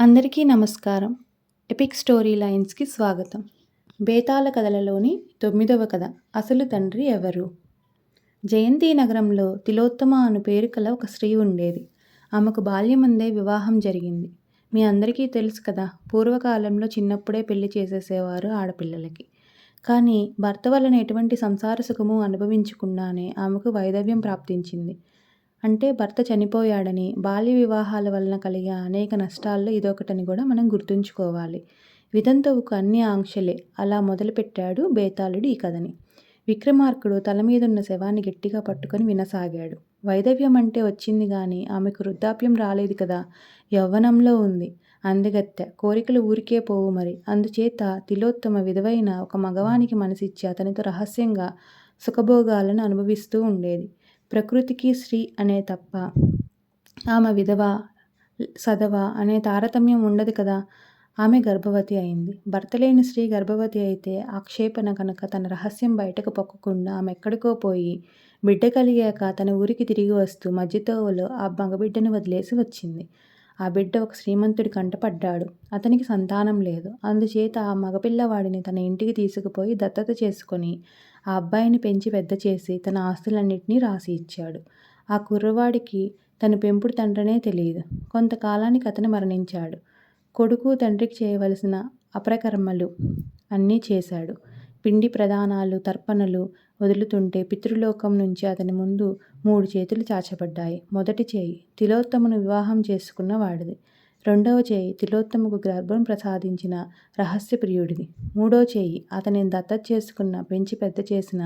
అందరికీ నమస్కారం. Epic story లైన్స్కి స్వాగతం. బేతాళ కథలలోని తొమ్మిదవ కథ అసలు తండ్రి ఎవరు? జయంతి నగరంలో తిలోత్తమ అను పేరు కల ఒక స్త్రీ ఉండేది. ఆమెకు బాల్యమందే వివాహం జరిగింది. మీ అందరికీ తెలుసు కదా పూర్వకాలంలో చిన్నప్పుడే పెళ్ళి చేసేసేవారు ఆడపిల్లలకి. కానీ భర్త వలన ఎటువంటి సంసార సుఖము అనుభవించకుండానే ఆమెకు వైదవ్యం ప్రాప్తించింది. అంటే భర్త చనిపోయాడని బాల్య వివాహాల వలన కలిగే అనేక నష్టాల్లో ఇదొకటని కూడా మనం గుర్తుంచుకోవాలి. వితంతువుకు అన్ని ఆంక్షలే. అలా మొదలుపెట్టాడు బేతాళుడు ఈ కథని. విక్రమార్కుడు తల మీదున్న శవాన్ని గట్టిగా పట్టుకొని వినసాగాడు. వైదవ్యం అంటే వచ్చింది కానీ ఆమెకు వృద్ధాప్యం రాలేదు కదా. యవ్వనంలో ఉంది. అందగత్తె. కోరికలు ఊరికే పోవు మరి. అందుచేత తిలోత్తమ విధవైన ఒక మగవానికి మనసిచ్చి అతనితో రహస్యంగా సుఖభోగాలను అనుభవిస్తూ ఉండేది. ప్రకృతికి స్త్రీ అనే తప్ప ఆమె విధవ సదవ అనే తారతమ్యం ఉండదు కదా. ఆమె గర్భవతి అయింది. భర్త లేని స్త్రీ గర్భవతి అయితే ఆక్షేపణ కనుక తన రహస్యం బయటకు పొక్కకుండా ఆమె ఎక్కడికో పోయి బిడ్డ కలిగాక తన ఊరికి తిరిగి వస్తూ మధ్యతోవలో ఆ మగబిడ్డను వదిలేసి వచ్చింది. ఆ బిడ్డ ఒక శ్రీమంతుడి కంటపడ్డాడు అతనికి సంతానం లేదు. అందుచేత ఆ మగపిల్లవాడిని తన ఇంటికి తీసుకుపోయి దత్తత చేసుకొని ఆ అబ్బాయిని పెంచి పెద్ద చేసి తన ఆస్తులన్నింటినీ రాసి ఇచ్చాడు. ఆ కుర్రవాడికి తన పెంపుడు తండ్రనే తెలియదు కొంతకాలానికి అతను మరణించాడు. కొడుకు తండ్రికి చేయవలసిన అప్రకర్మలు అన్నీ చేశాడు. పిండి ప్రధానాలు తర్పణలు వదులుతుంటే పితృలోకం నుంచి అతని ముందు మూడు చేతులు చాచబడ్డాయి. మొదటి చేయి తిలోత్తమును వివాహం చేసుకున్న వాడిది. రెండవ చేయి తిలోత్తముకు గర్భం ప్రసాదించిన రహస్య ప్రియుడిది మూడో చేయి అతనిని దత్తత చేసుకున్న పెంచి పెద్ద చేసిన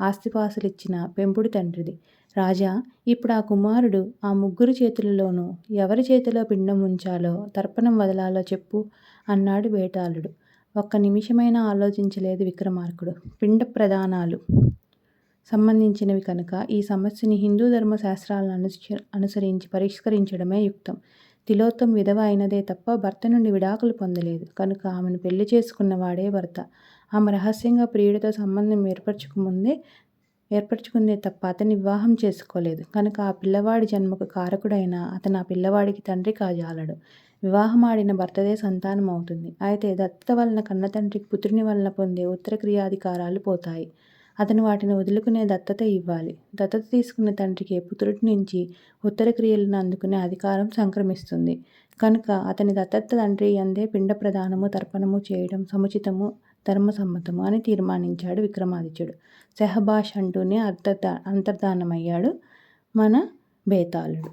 ఆస్తిపాసులిచ్చిన పెంపుడు తండ్రిది. రాజా ఇప్పుడు ఆ కుమారుడు ఆ ముగ్గురు చేతులలోనూ ఎవరి చేతిలో పిండం ఉంచాలో తర్పణం వదలాలో చెప్పు అన్నాడు వేటాళుడు. ఒక్క నిమిషమైనా ఆలోచించలేదు విక్రమార్కుడు. పిండ ప్రధానాలు సంబంధించినవి కనుక ఈ సమస్యని హిందూ ధర్మ శాస్త్రాలను అనుస అనుసరించి పరిష్కరించడమే యుక్తం. తిలోత్తం విధవ అయినదే తప్ప భర్త నుండి విడాకులు పొందలేదు. కనుక ఆమెను పెళ్ళి చేసుకున్న వాడే భర్త. ఆమె రహస్యంగా ప్రియుడితో సంబంధం ఏర్పరచుకుముందే ఏర్పరచుకుందే తప్ప అతని వివాహం చేసుకోలేదు. కనుక ఆ పిల్లవాడి జన్మకు కారకుడైన అతను ఆ పిల్లవాడికి తండ్రి కాజాలడు. వివాహమాడిన భర్తదే సంతానం అవుతుంది అయితే దత్తత వలన కన్నతండ్రికి పుత్రుని వలన పొందే ఉత్తర క్రియాధికారాలు పోతాయి. అతను వాటిని వదులుకునే దత్తత ఇవ్వాలి. దత్తత తీసుకున్న తండ్రికి పుత్రుడి నుంచి ఉత్తర క్రియలను అందుకునే అధికారం సంక్రమిస్తుంది. కనుక అతని దత్తత తండ్రి అందే పిండ ప్రదానము తర్పణము చేయడం సముచితము ధర్మసమ్మతము అని తీర్మానించాడు విక్రమాదిత్యుడు. సెహబాష్ అంటూనే అర్థ అంతర్ధానమయ్యాడు మన బేతాళుడు.